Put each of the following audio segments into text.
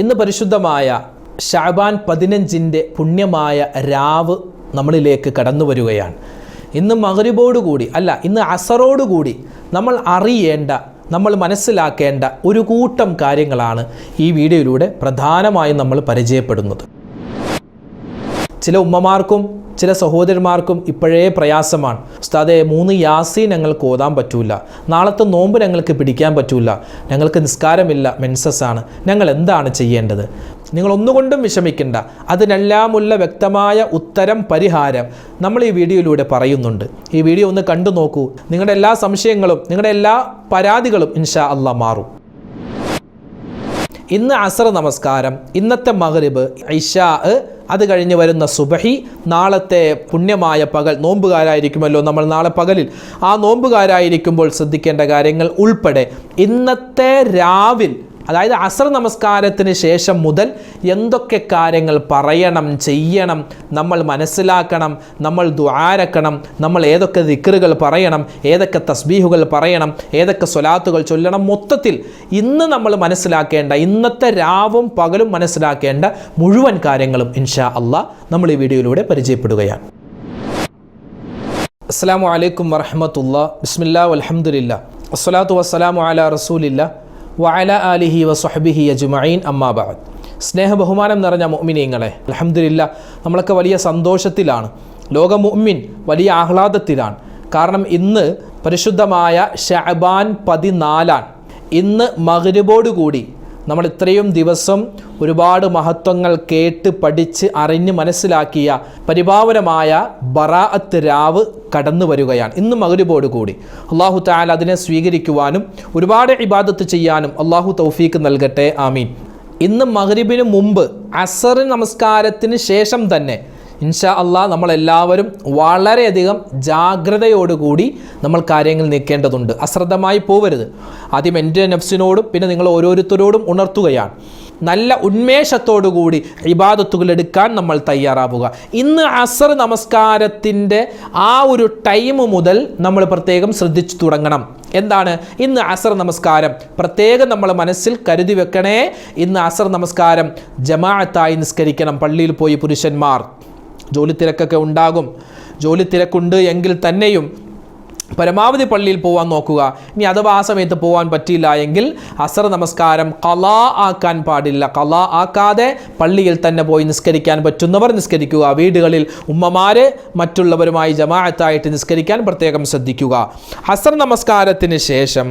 ഇന്ന് പരിശുദ്ധമായ ഷാബാൻ പതിനഞ്ചിന്റെ പുണ്യമായ രാവ് നമ്മളിലേക്ക് കടന്നു വരികയാണ്. ഇന്ന് മകരിബോടുകൂടി അല്ല ഇന്ന് അസറോടുകൂടി നമ്മൾ അറിയേണ്ട നമ്മൾ മനസ്സിലാക്കേണ്ട ഒരു കൂട്ടം കാര്യങ്ങളാണ് ഈ വീഡിയോയിലൂടെ പ്രധാനമായും നമ്മൾ പരിചയപ്പെടുന്നത്. ചില ഉമ്മമാർക്കും ചില സഹോദരന്മാർക്കും ഇപ്പോഴേ പ്രയാസമാണ്. ഉസ്താദെ മൂന്ന് യാസീൻ ഞങ്ങൾക്ക് ഓതാൻ പറ്റൂല. നാളത്തെ നോമ്പ് ഞങ്ങൾക്ക് പിടിക്കാൻ പറ്റൂല. ഞങ്ങൾക്ക് നിസ്കാരമില്ല മെൻസസ് ആണ്. ഞങ്ങൾ എന്താണ് ചെയ്യേണ്ടത്? നിങ്ങൾ ഒന്നുകൊണ്ടും വിഷമിക്കേണ്ട. അതിനെല്ലാമുള്ള വ്യക്തമായ ഉത്തരം പരിഹാരം നമ്മൾ ഈ വീഡിയോയിലൂടെ പറയുന്നുണ്ട്. ഈ വീഡിയോ ഒന്ന് കണ്ടു നോക്കൂ. നിങ്ങളുടെ എല്ലാ സംശയങ്ങളും നിങ്ങളുടെ എല്ലാ പരാതികളും ഇൻഷാ അല്ല മാറും. ഇന്ന് അസർ നമസ്കാരം ഇന്നത്തെ മഗ്രിബ് ഇഷാ അത് കഴിഞ്ഞ് വരുന്ന സുബഹി നാളത്തെ പുണ്യമായ പകൽ നോമ്പുകാരായിരിക്കുമല്ലോ നമ്മൾ നാളെ പകലിൽ. ആ നോമ്പുകാരായിരിക്കുമ്പോൾ ശ്രദ്ധിക്കേണ്ട കാര്യങ്ങൾ ഉൾപ്പെടെ ഇന്നത്തെ രാവിൽ അതായത് അസർ നമസ്കാരത്തിന് ശേഷം മുതൽ എന്തൊക്കെ കാര്യങ്ങൾ പറയണം ചെയ്യണം നമ്മൾ മനസ്സിലാക്കണം നമ്മൾ ദ്വാരക്കണം നമ്മൾ ഏതൊക്കെ ദിക്കറുകൾ പറയണം ഏതൊക്കെ തസ്ബീഹുകൾ പറയണം ഏതൊക്കെ സ്വലാത്തുകൾ ചൊല്ലണം. മൊത്തത്തിൽ ഇന്ന് നമ്മൾ മനസ്സിലാക്കേണ്ട ഇന്നത്തെ രാവും പകലും മനസ്സിലാക്കേണ്ട മുഴുവൻ കാര്യങ്ങളും ഇൻഷാ അള്ളാഹ് നമ്മൾ ഈ വീഡിയോയിലൂടെ പരിചയപ്പെടുകയാണ്. അസ്സാം വലൈക്കും വറഹമത്തുള്ള ബിസ്മില്ലാ വലഹമുല്ല അസ്സലാത്തു വസ്സലാമു അല റസൂലില്ല വഅല ആലിഹി വസ്ഹബിഹി അജ്മഈൻ അമ്മാബാദ് സ്നേഹ ബഹുമാനം നിറഞ്ഞ മുഅ്മിനീങ്ങളെ അലഹമില്ല നമ്മളൊക്കെ വലിയ സന്തോഷത്തിലാണ്. ലോക മുഅ്മിൻ വലിയ ആഹ്ലാദത്തിലാണ്. കാരണം ഇന്ന് പരിശുദ്ധമായ ഷഅബാൻ പതിനാലാൻ ഇന്ന് മഗ്രിബോടുകൂടി നമ്മൾ ഇത്രയും ദിവസം ഒരുപാട് മഹത്വങ്ങൾ കേട്ട് പഠിച്ച് അറിഞ്ഞ് മനസ്സിലാക്കിയ പരിപാവനമായ ബറാഅത്ത് രാവ് കടന്നു വരികയാണ്. ഇന്ന് മകരുബോട് കൂടി. അള്ളാഹു താൽ അതിനെ സ്വീകരിക്കുവാനും ഒരുപാട് ഇബാദത്ത് ചെയ്യാനും അള്ളാഹു തൗഫീക്ക് നൽകട്ടെ. ആമീൻ. ഇന്ന് മഹരിബിന് മുമ്പ് അസർ നമസ്കാരത്തിന് ശേഷം തന്നെ ഇൻഷാ അള്ളാഹ് നമ്മളെല്ലാവരും വളരെയധികം ജാഗ്രതയോടുകൂടി നമ്മൾ കാര്യങ്ങൾ നീക്കേണ്ടതുണ്ട്. അശ്രദ്ധമായി പോവരുത്. ആദ്യം എന്റെ നഫ്സിനോടും പിന്നെ നിങ്ങൾ ഓരോരുത്തരോടും ഉണർത്തുകയാണ്. നല്ല ഉന്മേഷത്തോടുകൂടി ഇബാദത്തുകൾ എടുക്കാൻ നമ്മൾ തയ്യാറാവുക. ഇന്ന് അസർ നമസ്കാരത്തിന്റെ ആ ഒരു ടൈം മുതൽ നമ്മൾ പ്രത്യേകം ശ്രദ്ധിച്ചു തുടങ്ങണം. എന്താണ്? ഇന്ന് അസർ നമസ്കാരം. പ്രത്യേകം നമ്മൾ മനസ്സിൽ കരുതി വെക്കണേ. ഇന്ന് അസർ നമസ്കാരം ജമാഅത്തായി നിസ്കരിക്കണം. പള്ളിയിൽ പോയി പുരുഷന്മാർ. ജോലി തിരക്കൊക്കെ ഉണ്ടാകും. ജോലി തിരക്കുണ്ട് എങ്കിൽ തന്നെയും പരമാവധി പള്ളിയിൽ പോകാൻ നോക്കുക. ഇനി അഥവാ ആ സമയത്ത് പോകാൻ പറ്റിയില്ല എങ്കിൽ അസർ നമസ്കാരം കലാ ആക്കാൻ പാടില്ല. കലാ ആക്കാതെ പള്ളിയിൽ തന്നെ പോയി നിസ്കരിക്കാൻ പറ്റുന്നവർ നിസ്കരിക്കുക. വീടുകളിൽ ഉമ്മമാര് മറ്റുള്ളവരുമായി ജമാഅത്തായിട്ട് നിസ്കരിക്കാൻ പ്രത്യേകം ശ്രദ്ധിക്കുക. അസർ നമസ്കാരത്തിന് ശേഷം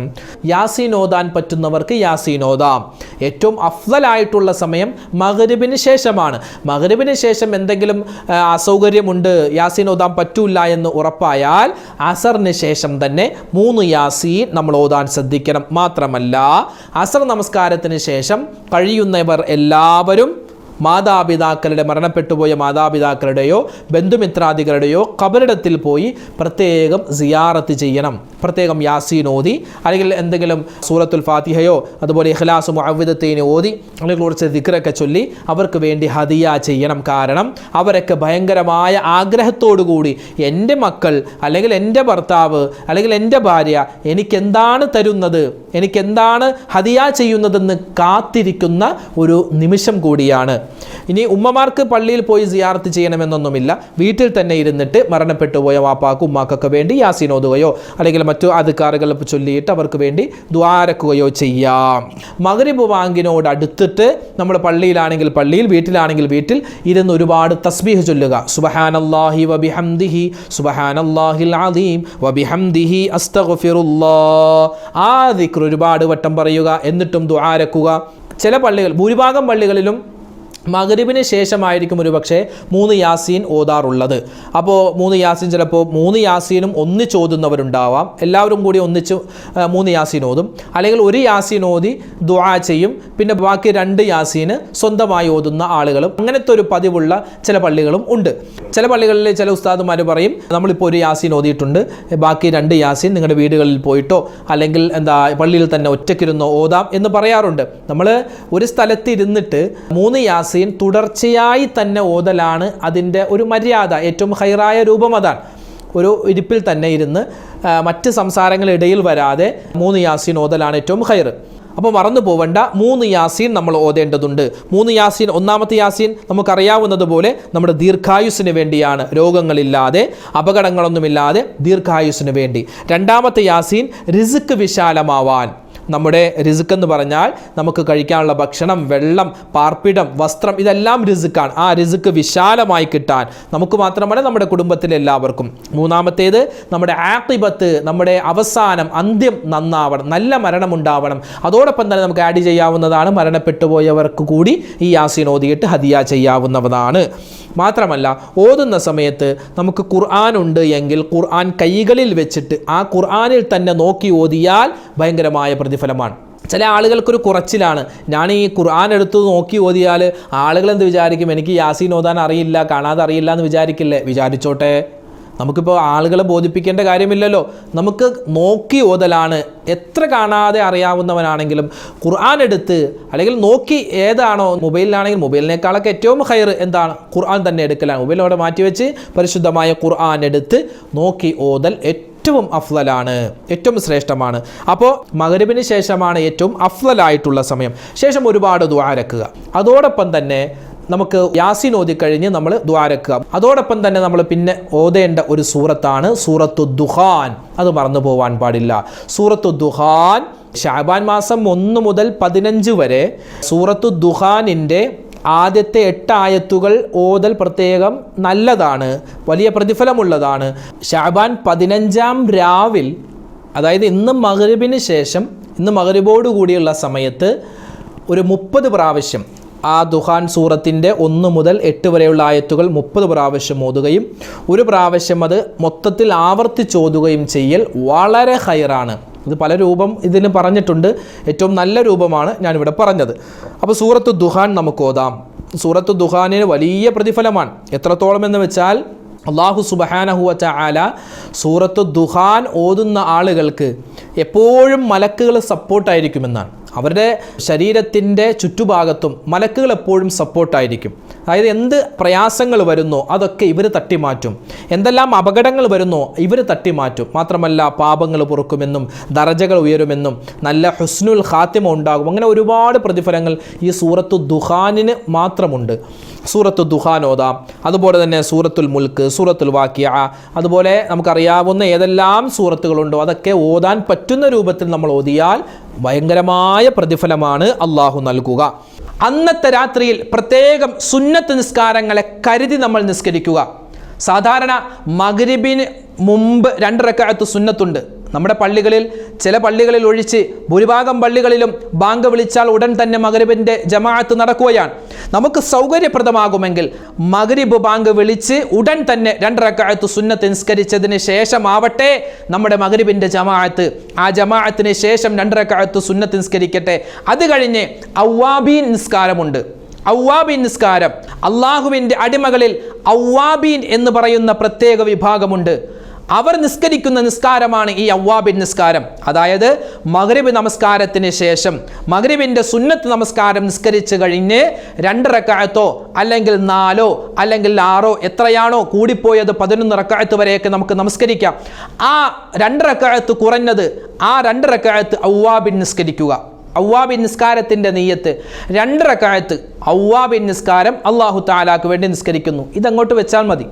യാസീൻ ഓതാൻ പറ്റുന്നവർക്ക് യാസീൻ ഓതാം. ഏറ്റവും അഫ്ദലായിട്ടുള്ള സമയം മഗ്രിബിന് ശേഷമാണ്. മഗ്രിബിന് ശേഷം എന്തെങ്കിലും അസൗകര്യമുണ്ട് യാസീൻ ഓതാൻ പറ്റൂല എന്ന് ഉറപ്പായാൽ അസറിന് ശേഷം തന്നെ മൂന്ന് യാസീൻ നമ്മൾ ഓതാൻ ശ്രദ്ധിക്കണം. മാത്രമല്ല അസർ നമസ്കാരത്തിന് ശേഷം കഴിയുന്നവർ എല്ലാവരും മാതാപിതാക്കളുടെ മരണപ്പെട്ടുപോയ മാതാപിതാക്കളുടെയോ ബന്ധുമിത്രാദികളുടെയോ കബറിടത്തിൽ പോയി പ്രത്യേകം സിയാറത്ത് ചെയ്യണം. പ്രത്യേകം യാസീൻ ഓതി അല്ലെങ്കിൽ എന്തെങ്കിലും സൂറത്തുൽ ഫാത്തിഹയോ അതുപോലെ ഇഖ്ലാസ് മുഅവ്വിദത്തീനെ ഓതി അല്ലെങ്കിൽ കുറച്ച് ദിക്റൊക്കെ ചൊല്ലി അവർക്ക് വേണ്ടി ഹദിയ ചെയ്യണം. കാരണം അവരൊക്കെ ഭയങ്കരമായ ആഗ്രഹത്തോടുകൂടി എന്റെ മക്കൾ അല്ലെങ്കിൽ എന്റെ ഭർത്താവ് അല്ലെങ്കിൽ എന്റെ ഭാര്യ എനിക്കെന്താണ് തരുന്നത് എനിക്കെന്താണ് ഹദിയ ചെയ്യുന്നതെന്ന് കാത്തിരിക്കുന്ന ഒരു നിമിഷം കൂടിയാണ്. ഇനി ഉമ്മമാർക്ക് പള്ളിയിൽ പോയി സിയാർത്ത് ചെയ്യണമെന്നൊന്നുമില്ല. വീട്ടിൽ തന്നെ ഇരുന്നിട്ട് മരണപ്പെട്ടു പോയ വാപ്പാക്കും ഉമ്മാക്കൊക്കെ വേണ്ടി യാസീൻ ഓതുകയോ അല്ലെങ്കിൽ മറ്റു അധികാറുകൾ ചൊല്ലിയിട്ട് അവർക്ക് വേണ്ടി ദ്വാരക്കുകയോ ചെയ്യാം. മകരിബ് വാങ്കിനോട് അടുത്തിട്ട് നമ്മൾ പള്ളിയിലാണെങ്കിൽ പള്ളിയിൽ വീട്ടിലാണെങ്കിൽ വീട്ടിൽ ഇരുന്ന് ഒരുപാട് തസ്ബീഹ് ചൊല്ലുക. വബിഹംദിഹി വബിഹംദിഹി ആ ഒരുപാട് വട്ടം പറയുക എന്നിട്ടും ദ്വാരക്കുക ചില പള്ളികൾ ഭൂരിഭാഗം പള്ളികളിലും മകരിബിന് ശേഷമായിരിക്കും ഒരു പക്ഷേ മൂന്ന് യാസീൻ ഓതാറുള്ളത്. അപ്പോൾ മൂന്ന് യാസീൻ ചിലപ്പോൾ മൂന്ന് യാസീനും ഒന്നിച്ച് ഓതുന്നവരുണ്ടാവാം എല്ലാവരും കൂടി ഒന്നിച്ച് മൂന്ന് യാസീൻ ഓതും. അല്ലെങ്കിൽ ഒരു യാസീൻ ഓതി ദുആ ചെയ്യും. പിന്നെ ബാക്കി രണ്ട് യാസീന് സ്വന്തമായി ഓതുന്ന ആളുകളും അങ്ങനത്തെ ഒരു പതിവുള്ള ചില പള്ളികളും ഉണ്ട്. ചില പള്ളികളിൽ ചില ഉസ്താദുമാർ പറയും നമ്മളിപ്പോൾ ഒരു യാസീൻ ഓതിയിട്ടുണ്ട്. ബാക്കി രണ്ട് യാസീൻ നിങ്ങളുടെ വീടുകളിൽ പോയിട്ടോ അല്ലെങ്കിൽ എന്താ പള്ളിയിൽ തന്നെ ഒറ്റയ്ക്കിരുന്നോ ഓതാം എന്ന് പറയാറുണ്ട്. നമ്മൾ ഒരു സ്ഥലത്ത് ഇരുന്നിട്ട് മൂന്ന് യാസീൻ തുടർച്ചയായി തന്നെ ഓതലാണ്. അതിന്റെ ഒരു മര്യാദ ഏറ്റവും ഹൈറായ രൂപം അതാണ്. ഒരു ഇരിപ്പിൽ തന്നെ ഇരുന്ന് മറ്റ് സംസാരങ്ങളിടയിൽ വരാതെ മൂന്ന് യാസീൻ ഓതലാണ് ഏറ്റവും ഹൈർ. അപ്പോൾ മറന്നു പോവേണ്ട മൂന്ന് യാസീൻ നമ്മൾ ഓതേണ്ടതുണ്ട്. മൂന്ന് യാസീൻ ഒന്നാമത്തെ യാസീൻ നമുക്കറിയാവുന്നതുപോലെ നമ്മുടെ ദീർഘായുസിന് വേണ്ടിയാണ്. രോഗങ്ങളില്ലാതെ അപകടങ്ങളൊന്നുമില്ലാതെ ദീർഘായുസിന് വേണ്ടി. രണ്ടാമത്തെ യാസീൻ റിസുക്ക് വിശാലമാവാൻ. നമ്മുടെ റിസുക്ക് എന്ന് പറഞ്ഞാൽ നമുക്ക് കഴിക്കാനുള്ള ഭക്ഷണം വെള്ളം പാർപ്പിടം വസ്ത്രം ഇതെല്ലാം റിസുക്കാണ് ആ റിസുക്ക് വിശാലമായി കിട്ടാൻ നമുക്ക് മാത്രമല്ല നമ്മുടെ കുടുംബത്തിലെ എല്ലാവർക്കും. മൂന്നാമത്തേത് നമ്മുടെ ആക്കിബത്ത് നമ്മുടെ അവസാനം അന്ത്യം നന്നാവണം നല്ല മരണം ഉണ്ടാവണം അതോടൊപ്പം തന്നെ നമുക്ക് ആഡ് ചെയ്യാവുന്നതാണ് മരണപ്പെട്ടുപോയവർക്ക് കൂടി ഈ യാസീൻ ഓതിയിട്ട് ഹദിയ ചെയ്യാവുന്നതാണ് മാത്രമല്ല ഓതുന്ന സമയത്ത് നമുക്ക് ഖുർആൻ ഉണ്ട് എങ്കിൽ ഖുർആൻ കൈകളിൽ വെച്ചിട്ട് ആ ഖുർആനിൽ തന്നെ നോക്കി ഓതിയാൽ ഭയങ്കരമായ പ്രതിഫലമാണ്. ചില ആളുകൾക്കൊരു കുറച്ചിലാണ്. ഞാൻ ഈ ഖുർആൻ എടുത്ത് നോക്കി ഓതിയാൽ ആളുകൾ എന്ത് വിചാരിക്കും? എനിക്ക് യാസീൻ ഓതാൻ അറിയില്ല കാണാതെ അറിയില്ല എന്ന് വിചാരിക്കില്ലേ? വിചാരിച്ചോട്ടെ. നമുക്കിപ്പോൾ ആളുകളെ ബോധിപ്പിക്കേണ്ട കാര്യമില്ലല്ലോ. നമുക്ക് നോക്കി ഓതലാണ്. എത്ര കാണാതെ അറിയാവുന്നവനാണെങ്കിലും ഖുർആൻ എടുത്ത് അല്ലെങ്കിൽ നോക്കി ഏതാണോ മൊബൈലിലാണെങ്കിൽ മൊബൈലിനേക്കാളൊക്കെ ഏറ്റവും ഹയർ എന്താണ്? ഖുർആൻ തന്നെ എടുക്കലാണ്. മൊബൈലിലൂടെ മാറ്റിവെച്ച് പരിശുദ്ധമായ ഖുർആൻ എടുത്ത് നോക്കി ഓതൽ ഏറ്റവും അഫ്ലലാണ് ഏറ്റവും ശ്രേഷ്ഠമാണ്. അപ്പോൾ മകരബിന് ശേഷമാണ് ഏറ്റവും അഫ്ലലായിട്ടുള്ള സമയം. ശേഷം ഒരുപാട് ദ്വാരക്കുക അതോടൊപ്പം തന്നെ നമുക്ക് യാസീൻ ഓതിക്കഴിഞ്ഞ് നമ്മൾ ദ്വാരക്കുക അതോടൊപ്പം തന്നെ നമ്മൾ പിന്നെ ഓതേണ്ട ഒരു സൂറത്താണ് സൂറത്തു ദുഹാൻ. അത് മറന്നു പോവാൻ പാടില്ല. സൂറത്തു ദുഹാൻ ഷാബാൻ മാസം ഒന്ന് മുതൽ പതിനഞ്ച് വരെ സൂറത്തു ദുഹാനിന്റെ ആദ്യത്തെ എട്ട് ആയത്തുകൾ ഓതൽ പ്രത്യേകം നല്ലതാണ് വലിയ പ്രതിഫലമുള്ളതാണ്. ഷാബാൻ പതിനഞ്ചാം രാവിൽ അതായത് ഇന്ന് മകരബിന് ശേഷം ഇന്ന് മകരബോട് കൂടിയുള്ള സമയത്ത് ഒരു മുപ്പത് പ്രാവശ്യം ആ ദുഹാൻ സൂറത്തിന്റെ ഒന്ന് മുതൽ എട്ട് വരെയുള്ള ആയത്തുകൾ മുപ്പത് പ്രാവശ്യം ഓതുകയും ഒരു പ്രാവശ്യം അത് മൊത്തത്തിൽ ആവർത്തിച്ചോതുകയും ചെയ്യൽ വളരെ ഹൈറാണ്. ഇത് പല രൂപം ഇതിന് പറഞ്ഞിട്ടുണ്ട്. ഏറ്റവും നല്ല രൂപമാണ് ഞാനിവിടെ പറഞ്ഞത്. അപ്പോൾ സൂറത്ത് ദുഹാൻ നമുക്ക് ഓതാം. സൂറത്ത് ദുഹാനിന് വലിയ പ്രതിഫലമാണ്. എത്രത്തോളം എന്ന് വെച്ചാൽ അള്ളാഹു സുബഹാനഹുവച്ച ആല സൂറത്ത് ദുഹാൻ ഓതുന്ന ആളുകൾക്ക് എപ്പോഴും മലക്കുകൾ സപ്പോർട്ടായിരിക്കുമെന്നാണ് അവരുടെ ശരീരത്തിന്റെ ചുറ്റുഭാഗത്തും മലക്കുകൾ എപ്പോഴും സപ്പോർട്ടായിരിക്കും അതായത് എന്ത് പ്രയാസങ്ങൾ വരുന്നോ അതൊക്കെ ഇവർ തട്ടിമാറ്റും. എന്തെല്ലാം അപകടങ്ങൾ വരുന്നോ ഇവർ തട്ടിമാറ്റും. മാത്രമല്ല പാപങ്ങൾ പൊറുക്കുമെന്നും ദറജകൾ ഉയരുമെന്നും നല്ല ഹുസ്നുൽ ഖാത്തിമ ഉണ്ടാകും. അങ്ങനെ ഒരുപാട് പ്രതിഫലങ്ങൾ ഈ സൂറത്തു ദുഹാനിന് മാത്രമുണ്ട്. സൂറത്തു ദുഹാൻ ഓതാം. അതുപോലെ തന്നെ സൂറത്തുൽ മുൽക്ക് സൂറത്തുൽ വാക്യ അതുപോലെ നമുക്കറിയാവുന്ന ഏതെല്ലാം സൂറത്തുകളുണ്ടോ അതൊക്കെ ഓതാൻ പറ്റുന്ന രൂപത്തിൽ നമ്മൾ ഓതിയാൽ ഭയങ്കരമായ പ്രതിഫലമാണ് അള്ളാഹു നൽകുക. അന്നത്തെ രാത്രിയിൽ പ്രത്യേകം സുന്നത്ത് നിസ്കാരങ്ങളെ കരുതി നമ്മൾ നിസ്കരിക്കുക. സാധാരണ മകരിബിന് മുമ്പ് രണ്ട് റക്കായത്ത് സുന്നത്തുണ്ട്. നമ്മുടെ പള്ളികളിൽ ചില പള്ളികളിൽ ഒഴിച്ച് ഭൂരിഭാഗം പള്ളികളിലും ബാങ്ക് വിളിച്ചാൽ ഉടൻ തന്നെ മകരിബിന്റെ ജമാഅത്ത് നടക്കുകയാണ്. നമുക്ക് സൗകര്യപ്രദമാകുമെങ്കിൽ മകരിബ് ബാങ്ക് വിളിച്ച് ഉടൻ തന്നെ രണ്ടരക്കാലത്ത് സുന്നത്ത് നിസ്കരിച്ചതിന് ശേഷമാവട്ടെ നമ്മുടെ മകരിബിന്റെ ജമാഅത്ത്. ആ ജമാഅത്തിന് ശേഷം രണ്ടരക്കാലത്ത് സുന്നത്ത് നിസ്കരിക്കട്ടെ. അത് കഴിഞ്ഞ് ഔവാബീൻ നിസ്കാരമുണ്ട്. ഔവാബീൻ നിസ്കാരം. അള്ളാഹുവിന്റെ അടിമകളിൽ ഔവാബീൻ എന്ന് പറയുന്ന പ്രത്യേക വിഭാഗമുണ്ട്. അവർ നിസ്കരിക്കുന്ന നിസ്കാരമാണ് ഈ അവ്വാബിൻ നിസ്കാരം. അതായത് മഗ്രിബ് നമസ്കാരത്തിന് ശേഷം മഗ്രിബിന്റെ സുന്നത്ത് നമസ്കാരം നിസ്കരിച്ചു കഴിഞ്ഞ് രണ്ട് റക്കായത്തോ അല്ലെങ്കിൽ നാലോ അല്ലെങ്കിൽ ആറോ എത്രയാണോ കൂടിപ്പോയത് പതിനൊന്ന് റക്കായത്ത് വരെയൊക്കെ നമുക്ക് നമസ്കരിക്കാം. ആ രണ്ട് റക്കായത്ത് കുറഞ്ഞത് ആ രണ്ട് റക്കായത്ത് ഔവാബിൻ നിസ്കരിക്കുക. ഔവാബിൻ നിസ്കാരത്തിന്റെ നെയ്യത്ത് രണ്ട് ഔവാബിൻ നിസ്കാരം അള്ളാഹു താലാക്ക് വേണ്ടി നിസ്കരിക്കുന്നു. ഇതങ്ങോട്ട് വെച്ചാൽ മതി.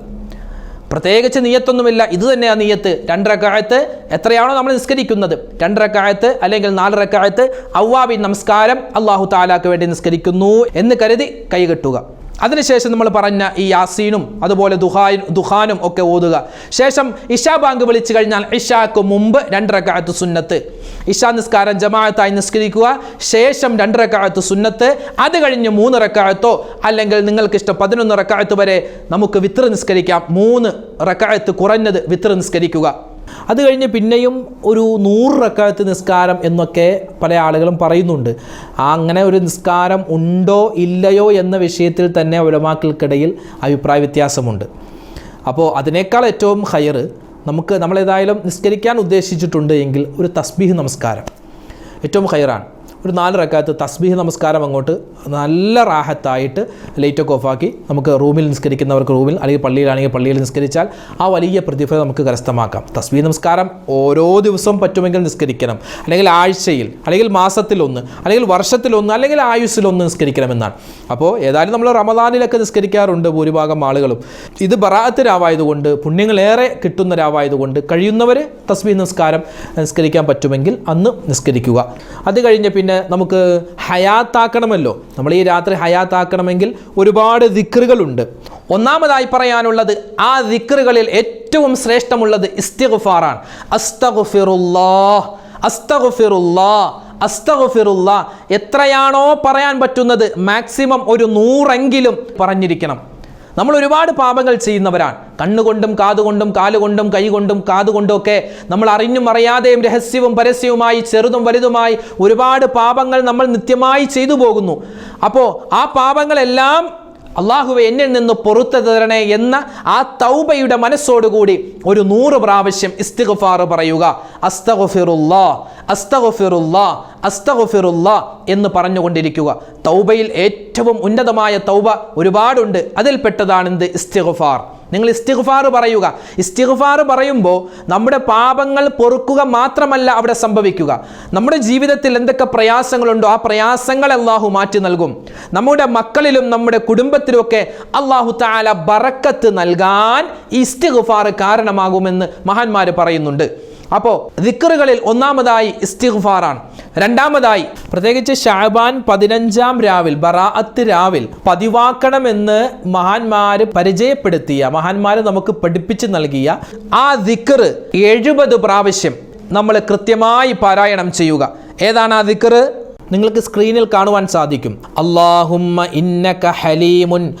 പ്രത്യേകിച്ച് നീയത്തൊന്നുമില്ല ഇത് തന്നെയാണ് നീയത്ത് രണ്ടരക്കായത്ത് എത്രയാണോ നമ്മൾ നിസ്കരിക്കുന്നത്. രണ്ടരക്കായത്ത് അല്ലെങ്കിൽ നാലരക്കായത്ത് ഔവാബിൻ നമസ്കാരം അള്ളാഹു താലാക്ക് വേണ്ടി നിസ്കരിക്കുന്നു എന്ന് കരുതി കൈകെട്ടുക അതിനുശേഷം നമ്മൾ പറഞ്ഞ ഈ യാസീനും അതുപോലെ ദുഹാനും ദുഹാനും ഒക്കെ ഓതുക. ശേഷം ഇഷാ ബാങ്ക് വിളിച്ചു കഴിഞ്ഞാൽ ഇഷാക്ക് മുമ്പ് രണ്ടരക്കാലത്ത് സുന്നത്ത്. ഇഷാ നിസ്കാരം ജമാഅത്തായി നിസ്കരിക്കുക ശേഷം രണ്ടരക്കാലത്ത് സുന്നത്ത് അത് കഴിഞ്ഞ് മൂന്ന് റക്കായത്തോ അല്ലെങ്കിൽ നിങ്ങൾക്ക് ഇഷ്ടം പതിനൊന്ന് റക്കായത്ത് വരെ നമുക്ക് വിത്ര നിസ്കരിക്കാം. മൂന്ന് റക്കായത്ത് കുറഞ്ഞത് വിത്ര നിസ്കരിക്കുക. അത് കഴിഞ്ഞ് പിന്നെയും ഒരു നൂറ് റക്കാലത്ത് നിസ്കാരം എന്നൊക്കെ പല ആളുകളും പറയുന്നുണ്ട്. അങ്ങനെ ഒരു നിസ്കാരം ഉണ്ടോ ഇല്ലയോ എന്ന വിഷയത്തിൽ തന്നെ ഉലമാക്കൾക്കിടയിൽ അഭിപ്രായ വ്യത്യാസമുണ്ട്. അപ്പോൾ അതിനേക്കാൾ ഏറ്റവും ഹയർ നമുക്ക് നമ്മളേതായാലും നിസ്കരിക്കാൻ ഉദ്ദേശിച്ചിട്ടുണ്ട് എങ്കിൽ ഒരു തസ്ബീഹ് നമസ്കാരം. ഏറ്റവും ഹയറാണ്. ഒരു നാല് റക്കാത്ത് തസ്ബീഹ് നമസ്കാരം അങ്ങോട്ട് നല്ല റാഹത്തായിട്ട് ലൈറ്റൊക്കെ ഓഫാക്കി നമുക്ക് റൂമിൽ നിസ്കരിക്കുന്നവർക്ക് റൂമിൽ അല്ലെങ്കിൽ പള്ളിയിലാണെങ്കിൽ പള്ളിയിൽ നിസ്കരിച്ചാൽ ആ വലിയ പ്രതിഫലം നമുക്ക് കരസ്ഥമാക്കാം. തസ്ബീഹ് നമസ്കാരം ഓരോ ദിവസവും പറ്റുമെങ്കിൽ നിസ്കരിക്കണം. അല്ലെങ്കിൽ ആഴ്ചയിൽ അല്ലെങ്കിൽ മാസത്തിലൊന്ന് അല്ലെങ്കിൽ വർഷത്തിലൊന്ന് അല്ലെങ്കിൽ ആയുസ്സിലൊന്ന് നിസ്കരിക്കണമെന്നാണ്. അപ്പോൾ ഏതായാലും നമ്മൾ റമദാനിലൊക്കെ നിസ്കരിക്കാറുണ്ട് ഭൂരിഭാഗം ആളുകളും. ഇത് ബറാത്ത് രാവായതുകൊണ്ട് പുണ്യങ്ങളേറെ കിട്ടുന്ന രാവായതുകൊണ്ട് കഴിയുന്നവർ തസ്ബീഹ് നമസ്കാരം നിസ്കരിക്കാൻ പറ്റുമെങ്കിൽ അന്ന് നിസ്കരിക്കുക. അത് കഴിഞ്ഞ് പിന്നെ നമുക്ക് ഹയാത്താക്കണമല്ലോ. നമ്മൾ ഈ രാത്രി ഹയാത്താക്കണമെങ്കിൽ ഒരുപാട് ദിക്റുകളുണ്ട്. ഒന്നാമതായി പറയാനുള്ളത് ആ ദിക്റുകളിൽ ഏറ്റവും ശ്രേഷ്ഠമുള്ളത് ഇസ്തിഗുഫാറാണ്. അസ്തഗ്ഫിറുല്ലാഹ് അസ്തഗ്ഫിറുല്ലാഹ് അസ്തഗ്ഫിറുല്ലാ എത്രയാണോ പറയാൻ പറ്റുന്നത് മാക്സിമം ഒരു നൂറെങ്കിലും പറഞ്ഞിരിക്കണം. നമ്മൾ ഒരുപാട് പാപങ്ങൾ ചെയ്യുന്നവരാണ്. കണ്ണുകൊണ്ടും കാതുകൊണ്ടും കാലുകൊണ്ടും കൈകൊണ്ടും കാതുകൊണ്ടും ഒക്കെ നമ്മൾ അറിഞ്ഞും അറിയാതെയും രഹസ്യവും പരസ്യവുമായി ചെറുതും വലുതുമായി ഒരുപാട് പാപങ്ങൾ നമ്മൾ നിത്യമായി ചെയ്തു പോകുന്നു. അപ്പോൾ ആ പാപങ്ങളെല്ലാം അള്ളാഹുവെ എന്നിൽ നിന്ന് പുറത്തു തരണേ എന്ന ആ തൗബയുടെ മനസ്സോടുകൂടി ഒരു നൂറ് പ്രാവശ്യം ഇസ്തിഗ്ഫാർ പറയുക. അസ്തഗഫിറുല്ലാ അസ്തഗഫിറുല്ലാ അസ്തഗഫിറുല്ലാ എന്ന് പറഞ്ഞുകൊണ്ടിരിക്കുക. തൗബയിൽ ഏറ്റവും ഉന്നതമായ തൗബ ഒരുപാടുണ്ട്. അതിൽപ്പെട്ടതാണ് എന്ത് ഇസ്തിഗ്ഫാർ. നിങ്ങൾ ഇസ്തിഗ്ഫാർ പറയുക. ഇസ്തിഗ്ഫാർ പറയുമ്പോൾ നമ്മുടെ പാപങ്ങൾ പൊറുക്കുക മാത്രമല്ല അവിടെ സംഭവിക്കുക. നമ്മുടെ ജീവിതത്തിൽ എന്തൊക്കെ പ്രയാസങ്ങളുണ്ടോ ആ പ്രയാസങ്ങൾ അള്ളാഹു മാറ്റി നൽകും. നമ്മുടെ മക്കളിലും നമ്മുടെ കുടുംബത്തിലുമൊക്കെ അള്ളാഹു താല ബറക്കത്ത് നൽകാൻ ഈ ഇസ്തിഗ്ഫാർ കാരണമാകുമെന്ന് മഹാന്മാർ പറയുന്നുണ്ട്. അപ്പോൾ ദിക്കറുകളിൽ ഒന്നാമതായി ഇസ്തിഗ്ഫാറാണ്. രണ്ടാമതായി പ്രത്യേകിച്ച് ഷാബാൻ പതിനഞ്ചാം രാവിൽ ബറാഅത്ത് രാവിൽ പതിവാക്കണമെന്ന് മഹാന്മാര് പരിചയപ്പെടുത്തിയ മഹാന്മാര് നമുക്ക് പഠിപ്പിച്ചു നൽകിയ ആ ദിക്കറ് എഴുപത് പ്രാവശ്യം നമ്മൾ കൃത്യമായി പാരായണം ചെയ്യുക. ഏതാണ് ആ ദിക്കറ് നിങ്ങൾക്ക് സ്ക്രീനിൽ കാണുവാൻ സാധിക്കും. അള്ളാഹുമ്മ ഇന്നക ഹലീമുൻ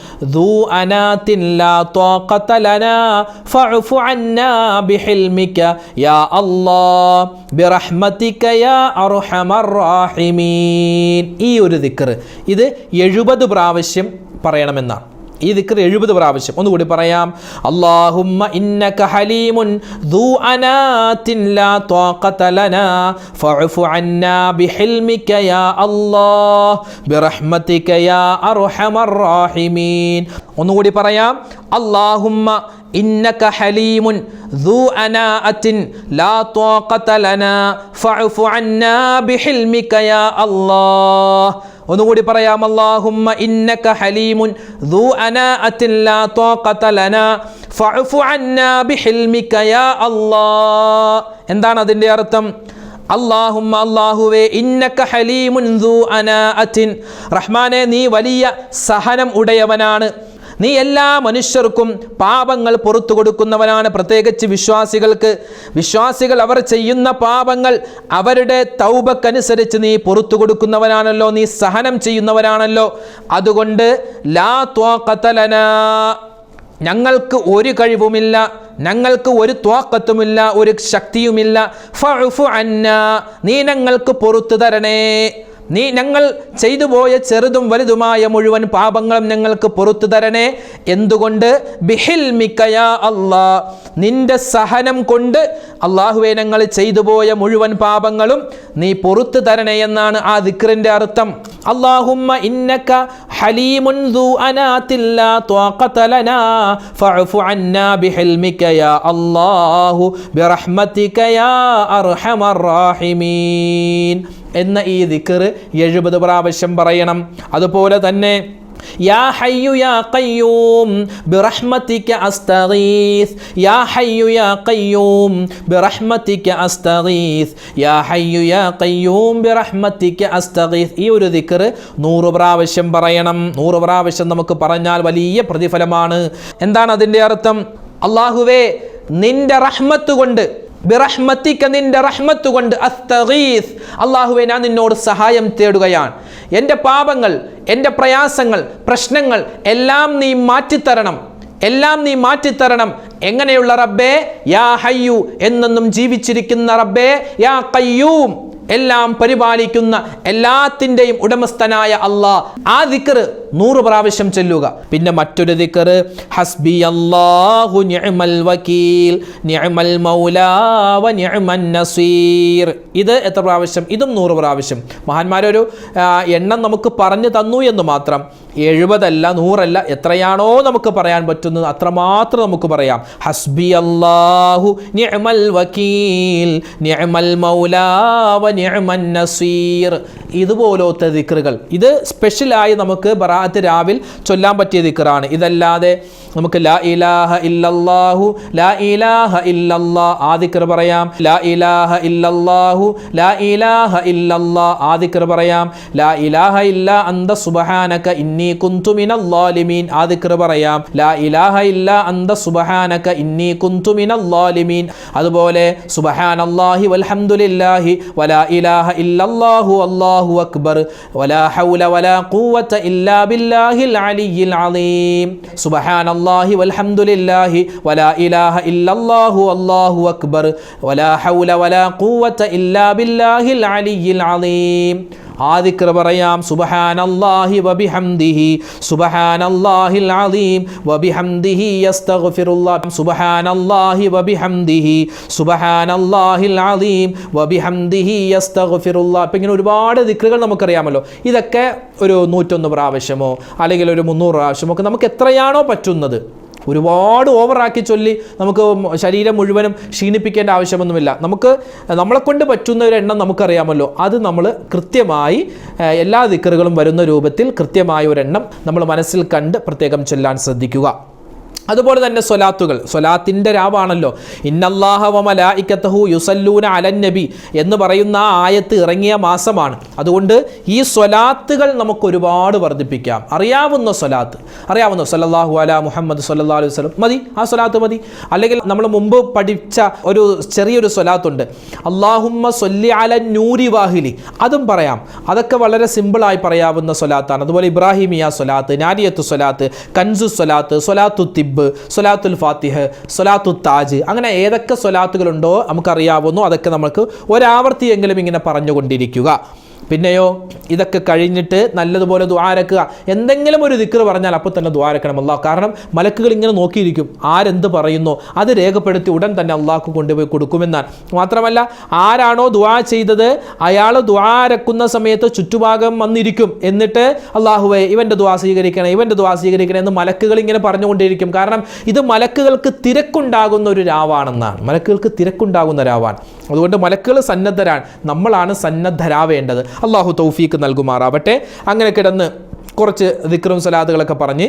ഈ ഒരു ദിക്ർ ഇത് എഴുപത് പ്രാവശ്യം പറയണമെന്നാണ്. ഈ ദിക്ർ എഴുപത് പ്രാവശ്യം. ഒന്നുകൂടി പറയാം. അല്ലാഹുമ്മ ഇന്നക ഹലീമുൻ ദൂ അനാത്തിൻ ലാ ത്വാഖത ലനാ. ഫഅഫു അന്നാ ബിഹിൽമിക യാ അല്ലാഹ്. ബിറഹ്മതിക യാ അർഹമർ റഹീമീൻ. ഒന്നുകൂടി പറയാം. അല്ലാഹുമ്മ ഇന്നക ഹലീമുൻ ذو أناءة لا طاقة لنا فاعف عنا بحلمك يا الله ഒന്നുകൂടി പറയാം അല്ലാഹുമ്മ ഇന്നക ഹലീമുൻ ذو أناءة لا طاقة لنا فاعف عنا بحلمك يا الله എന്താണ് അതിൻ്റെ അർത്ഥം അള്ളാഹുമ്മ അള്ളാഹുവേ ഇന്നക ഹലീമുൻ ذو أناءة റഹ്മാനെ നീ വലിയ സഹനം ഉടയവനാണ് നീ എല്ലാ മനുഷ്യർക്കും പാപങ്ങൾ പുറത്തു കൊടുക്കുന്നവനാണ്. പ്രത്യേകിച്ച് വിശ്വാസികൾക്ക്. വിശ്വാസികൾ അവർ ചെയ്യുന്ന പാപങ്ങൾ അവരുടെ തൗബക്കനുസരിച്ച് നീ പുറത്തു കൊടുക്കുന്നവനാണല്ലോ. നീ സഹനം ചെയ്യുന്നവനാണല്ലോ. അതുകൊണ്ട് ലാ ത്വാക്കത്തലന ഞങ്ങൾക്ക് ഒരു കഴിവുമില്ല. ഞങ്ങൾക്ക് ഒരു ത്വാക്കത്തുമില്ല ഒരു ശക്തിയുമില്ല. ഫുഫു അന്ന. നീ ഞങ്ങൾക്ക് പുറത്തു തരണേ. നീ ഞങ്ങൾ ചെയ്തു പോയ ചെറുതും വലുതുമായ മുഴുവൻ പാപങ്ങളും ഞങ്ങൾക്ക് പുറത്തു തരണേ. എന്തുകൊണ്ട്? ബിഹിൽ മിക്കയാ അള്ളാ നിന്റെ സഹനം കൊണ്ട് അള്ളാഹുവെ ഞങ്ങൾ ചെയ്തു പോയ മുഴുവൻ പാപങ്ങളും നീ പുറത്തു തരണേ എന്നാണ് ആ ദിക്റിന്റെ അർത്ഥം. അള്ളാഹുമ്മ ഇന്നക എന്ന ഈ ദിക്കർ എഴുപത് പ്രാവശ്യം പറയണം. അതുപോലെ തന്നെ യാ ഹയ്യു യാ ഖയ്യൂം ബിറഹ്മതിക അസ്തഗീസ്. യാ ഹയ്യു യാ ഖയ്യൂം ബിറഹ്മതിക അസ്തഗീസ്. യാ ഹയ്യു യാ ഖയ്യൂം ബിറഹ്മതിക അസ്തഗീസ്. ഈ ഒരു ദിക്ർ നൂറ് പ്രാവശ്യം പറയണം. നൂറ് പ്രാവശ്യം നമുക്ക് പറഞ്ഞാൽ വലിയ പ്രതിഫലമാണ്. എന്താണ് അതിന്റെ അർത്ഥം? അള്ളാഹുവേ നിന്റെ റഹ്മത്ത് കൊണ്ട് ബിറഹ്മത്തിക്ക നിന്റെ റഹ്മത്ത് കൊണ്ട് അസ്തഗീസ്. അള്ളാഹുവെ ഞാൻ നിന്നോട് സഹായം തേടുകയാണ്. എന്റെ പാപങ്ങൾ എന്റെ പ്രയാസങ്ങൾ പ്രശ്നങ്ങൾ എല്ലാം നീ മാറ്റിത്തരണം. എല്ലാം നീ മാറ്റിത്തരണം. എങ്ങനെയുള്ള റബ്ബേ? യാ ഹയ്യു എന്നെന്നും ജീവിച്ചിരിക്കുന്ന റബ്ബേ യാ കയ്യൂം എല്ലാം പരിപാലിക്കുന്ന എല്ലാത്തിന്റെയും ഉടമസ്ഥനായ അള്ളാഹ് ആ ദിക്ർ നൂറ് പ്രാവശ്യം ചെല്ലുക. പിന്നെ മറ്റൊരു ദിക്കർ ഹസ്ബി അള്ളാഹു മൗലാ വ ഇത് എത്ര പ്രാവശ്യം? ഇതും നൂറ് പ്രാവശ്യം. മഹാന്മാരൊരു എണ്ണം നമുക്ക് പറഞ്ഞു തന്നു എന്ന് മാത്രം. എഴുപതല്ല നൂറല്ല എത്രയാണോ നമുക്ക് പറയാൻ പറ്റുന്നത് അത്രമാത്രം നമുക്ക് പറയാം. ഹസ്ബി അള്ളാഹു വക്കീൽ മൗലാ വ ഇതുപോലത്തെ ദിക്കറുകൾ. ഇത് സ്പെഷ്യലായി നമുക്ക് ബറാഅത്ത് രാവിൽ ചൊല്ലാൻ പറ്റിയ ദിക്റാണ് ഇതല്ലാതെ നമുക്ക് ലാ ഇലാഹ ഇല്ലല്ലാഹു ലാ ഇലാഹ ഇല്ലല്ലാ ആ ദിക്ർ പറയാം. ലാ ഇലാഹ ഇല്ലല്ലാഹു ലാ ഇലാഹ ഇല്ലല്ലാ ആ ദിക്ർ പറയാം. ലാ ഇലാഹ ഇല്ല അന്ത സുബ്ഹാനക ഇന്നി കുന്തു മിന ളാലിമീൻ ആ ദിക്ർ പറയാം. ലാ ഇലാഹ ഇല്ല അന്ത സുബ്ഹാനക ഇന്നി കുന്തു മിന ളാലിമീൻ അതുപോലെ സുബ്ഹാനല്ലാഹി വൽഹംദുലില്ലാഹി വലാ ഇലാഹ ഇല്ലല്ലാഹു അല്ലാഹു അക്ബർ വലാ ഹൗല വലാ ഖുവത ഇല്ലാ ബില്ലാഹിൽ അലിയിൽ അലീം. സുബ്ഹാനല്ലാഹി വൽഹംദുലില്ലാഹി വലാ ഇലാഹ ഇല്ലല്ലാഹു അല്ലാഹു അക്ബർ. വലാ ഹൗല വലാ ഖുവത ഇല്ലാ ബില്ലാഹിൽ അലിയിൽ അലീം. ആ പറയാം. സുബ്ഹാനല്ലാഹി വബിഹംദിഹി സുബ്ഹാനല്ലാഹിൽ അലീം. വബിഹംദിഹി യസ്തഗ്ഫിറുല്ലാഹ് സുബ്ഹാനല്ലാഹി വബിഹംദിഹി സുബ്ഹാനല്ലാഹിൽ അലീം. വബിഹംദിഹി യസ്തഗ്ഫിറുല്ലാഹ് അപ്പം ഇങ്ങനെ ഒരുപാട് ദിക്റുകൾ നമുക്കറിയാമല്ലോ. ഇതൊക്കെ ഒരു നൂറ്റൊന്ന് പ്രാവശ്യമോ അല്ലെങ്കിൽ ഒരു മുന്നൂറ് പ്രാവശ്യമോ ഒക്കെ നമുക്ക് എത്രയാണോ പറ്റുന്നത്. ഒരുപാട് ഓവറാക്കി ചൊല്ലി നമുക്ക് ശരീരം മുഴുവനും ക്ഷീണിപ്പിക്കേണ്ട ആവശ്യമൊന്നുമില്ല. നമുക്ക് നമ്മളെ കൊണ്ട് പറ്റുന്ന ഒരു എണ്ണം നമുക്കറിയാമല്ലോ. അത് നമ്മൾ കൃത്യമായി എല്ലാ ദിക്കറുകളും വരുന്ന രൂപത്തിൽ കൃത്യമായ ഒരെണ്ണം നമ്മൾ മനസ്സിൽ കണ്ട് പ്രത്യേകം ചൊല്ലാൻ ശ്രദ്ധിക്കുക. അതുപോലെ തന്നെ സ്വലാത്തുകൾ. സ്വലാത്തിന്റെ രാവാണല്ലോ. ഇന്നല്ലാഹ വമലായിക്കത്തഹു യുസല്ലൂന അലൻ നബി എന്ന് പറയുന്ന ആയത്ത് ഇറങ്ങിയ മാസമാണ്. അതുകൊണ്ട് ഈ സ്വലാത്തുകൾ നമുക്ക് ഒരുപാട് വർദ്ധിപ്പിക്കാം. അറിയാവുന്ന സ്വലാത്ത്. അറിയാവുന്ന സല്ലല്ലാഹു അല മുഹമ്മദ് സല്ലാ അലൈഹി വസല്ലം. മതി. ആ സ്വലാത്ത് മതി. അല്ലെങ്കിൽ നമ്മൾ മുമ്പ് പഠിച്ച ഒരു ചെറിയൊരു സ്വലാത്തുണ്ട്. അള്ളാഹുമ്മ സൊല്ലി അല നൂരി വാഹിലി. അതും പറയാം. അതൊക്കെ വളരെ സിമ്പിളായി പറയാവുന്ന സ്വലാത്താണ്. അതുപോലെ ഇബ്രാഹിമിയ സ്വലാത്ത് നാരിയത്ത് സ്വലാത്ത് കൻസു സ്വലാത്ത് സ്വലാത്തു തിബ് സ്വലാത്തുൽ ഫാത്തിഹ് സൊലാത്തു താജ് അങ്ങനെ ഏതൊക്കെ സൊലാത്തുകളുണ്ടോ നമുക്കറിയാവുന്നു. അതൊക്കെ നമുക്ക് ഒരാവർത്തിയെങ്കിലും ഇങ്ങനെ പറഞ്ഞുകൊണ്ടിരിക്കുക. പിന്നെയോ ഇതൊക്കെ കഴിഞ്ഞിട്ട് നല്ലതുപോലെ ദ്വാരക്കുക എന്തെങ്കിലും ഒരു ദിക്ർ പറഞ്ഞാൽ അപ്പോൾ തന്നെ ദ്വാരക്കണം അള്ളാഹ് കാരണം മലക്കുകൾ ഇങ്ങനെ നോക്കിയിരിക്കും. ആരെന്ത് പറയുന്നു? അത് രേഖപ്പെടുത്തി ഉടൻ തന്നെ അള്ളാഹ്ക്ക് കൊണ്ടുപോയി കൊടുക്കുമെന്നാണ്. മാത്രമല്ല ആരാണോ ദ്വാ ചെയ്തത് അയാൾ ദ്വാരക്കുന്ന സമയത്ത് ചുറ്റുഭാഗം വന്നിരിക്കും. എന്നിട്ട് അള്ളാഹുവെ ഇവന്റെ ദ്വാ സ്വീകരിക്കണം ഇവന്റെ ദ്വാ സ്വീകരിക്കണം എന്ന് മലക്കുകൾ ഇങ്ങനെ പറഞ്ഞുകൊണ്ടിരിക്കും കാരണം ഇത് മലക്കുകൾക്ക് തിരക്കുണ്ടാകുന്ന ഒരു രാവാണെന്നാണ്. മലക്കുകൾക്ക് തിരക്കുണ്ടാകുന്ന രാവാണ്. അതുകൊണ്ട് മലക്കുകൾ സന്നദ്ധരാണ്. നമ്മളാണ് സന്നദ്ധരാവേണ്ടത്. അള്ളാഹു തൗഫീക്ക് നൽകുമാറാവട്ടെ. അങ്ങനെ കിടന്ന് കുറച്ച് ദിക്റും സലാദുകളൊക്കെ പറഞ്ഞ്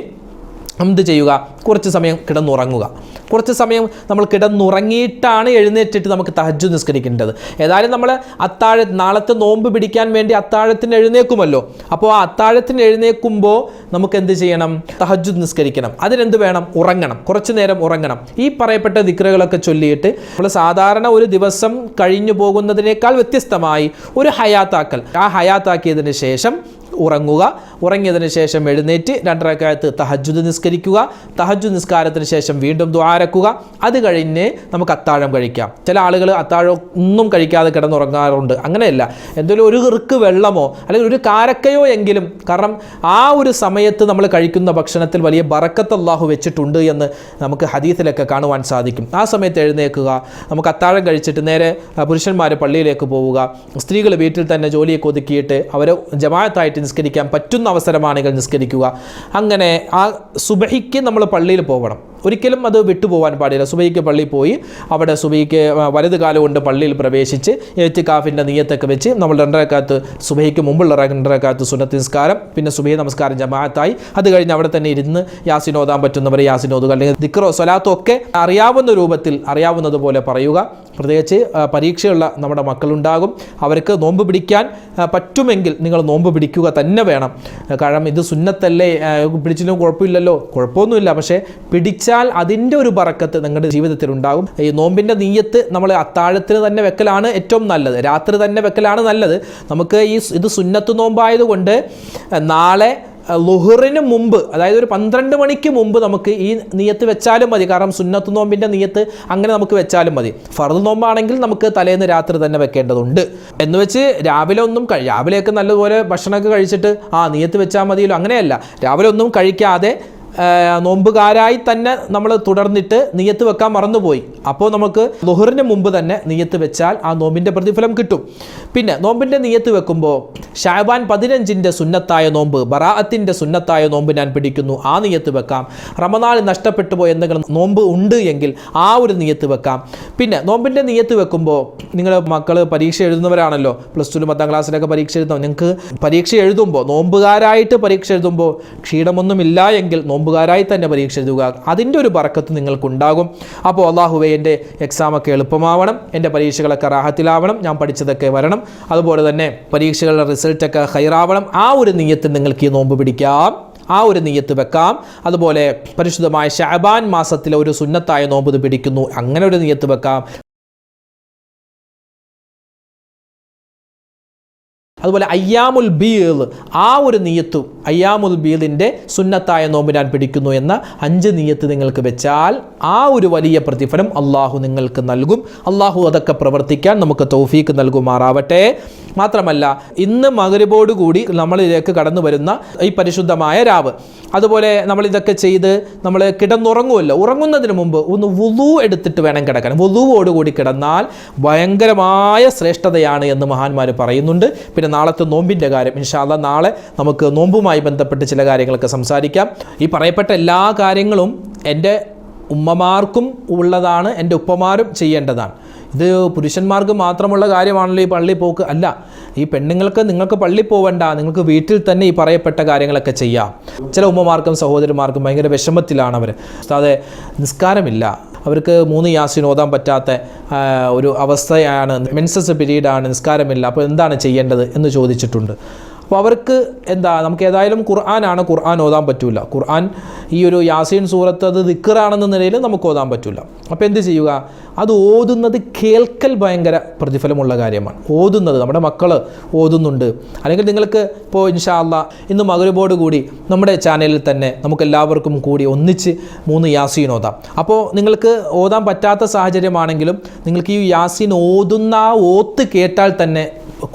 എന്ത് ചെയ്യുക? കുറച്ച് സമയം കിടന്നുറങ്ങുക. കുറച്ച് സമയം നമ്മൾ കിടന്നുറങ്ങിയിട്ടാണ് എഴുന്നേറ്റിട്ട് നമുക്ക് തഹജ്ജു നിസ്കരിക്കേണ്ടത്. ഏതായാലും നമ്മൾ അത്താഴ നാളത്തെ നോമ്പ് പിടിക്കാൻ വേണ്ടി അത്താഴത്തിന് എഴുന്നേക്കുമല്ലോ അപ്പോൾ ആ അത്താഴത്തിന് എഴുന്നേക്കുമ്പോൾ നമുക്ക് എന്ത് ചെയ്യണം? തഹജ്ജു നിസ്കരിക്കണം. അതിനെന്ത് വേണം? ഉറങ്ങണം. കുറച്ച് നേരം ഉറങ്ങണം. ഈ പറയപ്പെട്ട ദിക്റുകളൊക്കെ ചൊല്ലിയിട്ട് നമ്മൾ സാധാരണ ഒരു ദിവസം കഴിഞ്ഞു പോകുന്നതിനേക്കാൾ വ്യത്യസ്തമായി ഒരു ഹയാത്താക്കൽ. ആ ഹയാത്താക്കിയതിന് ശേഷം ഉറങ്ങുക. ഉറങ്ങിയതിന് ശേഷം എഴുന്നേറ്റ് രണ്ടരക്കാലത്ത് തഹജുദ് നിസ്കരിക്കുക തഹജു നിസ്കാരത്തിന് ശേഷം വീണ്ടും ദ്വാരക്കുക അത് കഴിഞ്ഞ് നമുക്ക് അത്താഴം കഴിക്കാം. ചില ആളുകൾ അത്താഴം ഒന്നും കഴിക്കാതെ കിടന്നുറങ്ങാറുണ്ട്. അങ്ങനെയല്ല. എന്തെങ്കിലും ഒരു ഇറുക്ക് വെള്ളമോ അല്ലെങ്കിൽ ഒരു കാരക്കയോ എങ്കിലും കാരണം ആ ഒരു സമയത്ത് നമ്മൾ കഴിക്കുന്ന ഭക്ഷണത്തിൽ വലിയ ബറക്കത്ത് അള്ളാഹു വെച്ചിട്ടുണ്ട് എന്ന് നമുക്ക് ഹദീസിലൊക്കെ കാണുവാൻ സാധിക്കും. ആ സമയത്ത് എഴുന്നേക്കുക നമുക്ക് അത്താഴം കഴിച്ചിട്ട് നേരെ പുരുഷന്മാർ പള്ളിയിലേക്ക് പോവുക സ്ത്രീകൾ വീട്ടിൽ തന്നെ ജോലിയൊക്കെ ഒതുക്കിയിട്ട് അവരെ ജമാഅത്തായിട്ട് നിസ്കരിക്കാൻ പറ്റുന്ന അവസരമാണെങ്കിൽ നിസ്കരിക്കുക. അങ്ങനെ ആ സുബഹിക്ക് നമ്മൾ പള്ളിയിൽ പോകണം ഒരിക്കലും അത് വിട്ടുപോകാൻ പാടില്ല. സുബൈക്ക് പള്ളി പോയി അവിടെ സുബൈക്ക് വലത് കാലം കൊണ്ട് പള്ളിയിൽ പ്രവേശിച്ച് എഴുത്തിക്കാഫിന്റെ നീയത്തൊക്കെ വെച്ച് നമ്മൾ രണ്ടരക്കാലത്ത് സുബൈക്ക് മുമ്പുള്ള രണ്ടരക്കാലത്ത് സുന്നത്ത് നിസ്കാരം പിന്നെ സുബൈ നമസ്കാരം ജമാഅത്തായി. അത് കഴിഞ്ഞ് അവിടെ തന്നെ ഇരുന്ന് യാസിനോദാൻ പറ്റുന്നവർ ഓതുക അല്ലെങ്കിൽ ദിക്റോ സ്വലാത്തോ ഒക്കെ അറിയാവുന്ന രൂപത്തിൽ അറിയാവുന്നതുപോലെ പറയുക. പ്രത്യേകിച്ച് പരീക്ഷയുള്ള നമ്മുടെ മക്കളുണ്ടാകും. അവർക്ക് നോമ്പ് പിടിക്കാൻ പറ്റുമെങ്കിൽ നിങ്ങൾ നോമ്പ് പിടിക്കുക തന്നെ വേണം. കാരണം ഇത് സുന്നത്തല്ലേ? പിടിച്ചിട്ടും കുഴപ്പമില്ലല്ലോ. കുഴപ്പമൊന്നുമില്ല. പക്ഷേ പിടിച്ചാൽ അതിന്റെ ഒരു പറക്കത്ത് നിങ്ങളുടെ ജീവിതത്തിൽ ഉണ്ടാകും. ഈ നോമ്പിന്റെ നീയത്ത് നമ്മൾ അത്താഴത്തിന് തന്നെ വെക്കലാണ് ഏറ്റവും നല്ലത്. രാത്രി തന്നെ വെക്കലാണ് നല്ലത്. നമുക്ക് ഈ ഇത് സുന്നത്ത് നോമ്പായതുകൊണ്ട് നാളെ ലുഹറിന് മുമ്പ് അതായത് ഒരു പന്ത്രണ്ട് മണിക്ക് മുമ്പ് നമുക്ക് ഈ നിയത്ത് വെച്ചാലും മതി. കാരണം സുന്നത്ത് നോമ്പിന്റെ നിയത്ത് അങ്ങനെ നമുക്ക് വെച്ചാലും മതി. ഫറദ് നോമ്പാണെങ്കിൽ നമുക്ക് തലേന്ന് രാത്രി തന്നെ വെക്കേണ്ടതുണ്ട്. എന്ന് വെച്ച് രാവിലെ ഒന്നും രാവിലെയൊക്കെ നല്ലതുപോലെ ഭക്ഷണമൊക്കെ കഴിച്ചിട്ട് ആ നിയത്ത് വെച്ചാൽ മതിയല്ലോ. അങ്ങനെയല്ല. രാവിലെ ഒന്നും കഴിക്കാതെ നോമ്പുകാരായി തന്നെ നമ്മൾ തുടർന്നിട്ട് നിയത്ത് വെക്കാൻ മറന്നുപോയി. അപ്പോൾ നമുക്ക് ലുഹറിന് മുമ്പ് തന്നെ നിയത്ത് വെച്ചാൽ ആ നോമ്പിന്റെ പ്രതിഫലം കിട്ടും. പിന്നെ നോമ്പിന്റെ നിയത്ത് വെക്കുമ്പോൾ ഷാബാൻ പതിനഞ്ചിന്റെ സുന്നത്തായ നോമ്പ് ബറാഅത്തിന്റെ സുന്നത്തായ നോമ്പ് ഞാൻ പിടിക്കുന്നു. ആ നിയത്ത് വെക്കാം. റമനാൾ നഷ്ടപ്പെട്ടു പോയ എന്തെങ്കിലും നോമ്പ് ഉണ്ട് എങ്കിൽ ആ ഒരു നിയത്ത് വെക്കാം. പിന്നെ നോമ്പിന്റെ നിയത്ത് വെക്കുമ്പോൾ നിങ്ങൾ മക്കൾ പരീക്ഷ എഴുതുന്നവരാണല്ലോ. പ്ലസ് ടു പത്താം ക്ലാസ്സിലൊക്കെ പരീക്ഷ എഴുതുമ്പോൾ നിങ്ങൾക്ക് പരീക്ഷ എഴുതുമ്പോൾ നോമ്പുകാരായിട്ട് പരീക്ഷ എഴുതുമ്പോൾ ക്ഷീണമൊന്നുമില്ല എങ്കിൽ നോമ്പുകാരായി തന്നെ പരീക്ഷ എഴുതുക അതിന്റെ ഒരു പറക്കത്ത് നിങ്ങൾക്കുണ്ടാകും. അപ്പോൾ അള്ളാഹുവെ എന്റെ എക്സാമൊക്കെ എളുപ്പമാവണം. എന്റെ പരീക്ഷകളൊക്കെ റാഹത്തിലാവണം. ഞാൻ പഠിച്ചതൊക്കെ വരണം. അതുപോലെ തന്നെ പരീക്ഷകളുടെ റിസൾട്ടൊക്കെ ഹൈറാവണം. ആ ഒരു നീയത്തിൽ നിങ്ങൾക്ക് ഈ നോമ്പ് പിടിക്കാം. ആ ഒരു നീയത്ത് വെക്കാം. അതുപോലെ പരിശുദ്ധമായ ഷാബാൻ മാസത്തിലെ ഒരു സുന്നത്തായ നോമ്പ് പിടിക്കുന്നു. അങ്ങനെ ഒരു നീയത്ത് വെക്കാം. അതുപോലെ അയ്യാമുൽ ബീൽ ആ ഒരു നീയത്തും അയ്യാമുൽ ബീലിന്റെ സുന്നത്തായ നോമ്പ് ഞാൻ പിടിക്കുന്നു എന്ന അഞ്ച് നീയത്ത് നിങ്ങൾക്ക് വെച്ചാൽ ആ ഒരു വലിയ പ്രതിഫലം അള്ളാഹു നിങ്ങൾക്ക് നൽകും. അള്ളാഹു അതൊക്കെ പ്രവർത്തിക്കാൻ നമുക്ക് തൗഫീക്ക് നൽകുമാറാവട്ടെ. മാത്രമല്ല ഇന്ന് മകരുബോടുകൂടി നമ്മളിലേക്ക് കടന്നു വരുന്ന ഈ പരിശുദ്ധമായ രാവ് അതുപോലെ നമ്മൾ ഇതൊക്കെ ചെയ്ത് നമ്മൾ കിടന്നുറങ്ങുമല്ലോ. ഉറങ്ങുന്നതിന് മുമ്പ് ഒന്ന് വുളു എടുത്തിട്ട് വേണം കിടക്കാൻ. വുളുവോടുകൂടി കിടന്നാൽ ഭയങ്കരമായ ശ്രേഷ്ഠതയാണ് എന്ന് മഹാന്മാർ പറയുന്നുണ്ട്. പിന്നെ നാളത്തെ നോമ്പിന്റെ കാര്യം ഇൻഷാല്ല നാളെ നമുക്ക് നോമ്പുമായി ബന്ധപ്പെട്ട് ചില കാര്യങ്ങളൊക്കെ സംസാരിക്കാം. ഈ പറയപ്പെട്ട എല്ലാ കാര്യങ്ങളും എന്റെ ഉമ്മമാർക്കും ഉള്ളതാണ് എന്റെ ഉപ്പമാരും ചെയ്യേണ്ടതാണ്. ഇത് പുരുഷന്മാർക്ക് മാത്രമുള്ള കാര്യമാണല്ലോ ഈ പള്ളി പോക്ക് അല്ല ഈ പെണ്ണുങ്ങൾക്ക് നിങ്ങൾക്ക് പള്ളി പോവണ്ട നിങ്ങൾക്ക് വീട്ടിൽ തന്നെ ഈ പറയപ്പെട്ട കാര്യങ്ങളൊക്കെ ചെയ്യാം. ചില ഉമ്മമാർക്കും സഹോദരന്മാർക്കും ഭയങ്കര വിഷമത്തിലാണ് അവർ അതെ നിസ്കാരമില്ല. അവർക്ക് മൂന്ന് യാസിൻ ഓതാൻ പറ്റാത്ത ഒരു അവസ്ഥയാണ്. മെൻസസ് പീരീഡാണ് നിസ്കാരമില്ല. അപ്പോൾ എന്താണ് ചെയ്യേണ്ടത് എന്ന് ചോദിച്ചിട്ടുണ്ട്. അപ്പോൾ അവർക്ക് എന്താ നമുക്ക് ഏതായാലും ഖുർആനാണ് ഖുർആൻ ഓതാൻ പറ്റില്ല ഖുർആൻ ഈ ഒരു യാസീൻ സൂറത്ത് അത് ദിക്കറാണെന്ന നിലയിൽ നമുക്ക് ഓതാൻ പറ്റില്ല അപ്പോൾ എന്ത് ചെയ്യുക? അത് ഓതുന്നത് കേൾക്കൽ ഭയങ്കര പ്രതിഫലമുള്ള കാര്യമാണ്. ഓതുന്നത് നമ്മുടെ മക്കൾ ഓതുന്നുണ്ട്. അല്ലെങ്കിൽ നിങ്ങൾക്ക് ഇപ്പോൾ ഇൻഷാല്ല ഇന്ന് മകരുബോട് കൂടി നമ്മുടെ ചാനലിൽ തന്നെ നമുക്ക് എല്ലാവർക്കും കൂടി ഒന്നിച്ച് മൂന്ന് യാസീൻ ഓതാം. അപ്പോൾ നിങ്ങൾക്ക് ഓതാൻ പറ്റാത്ത സാഹചര്യമാണെങ്കിലും നിങ്ങൾക്ക് ഈ യാസീൻ ഓതുന്ന ആ ഓത്ത് കേട്ടാൽ തന്നെ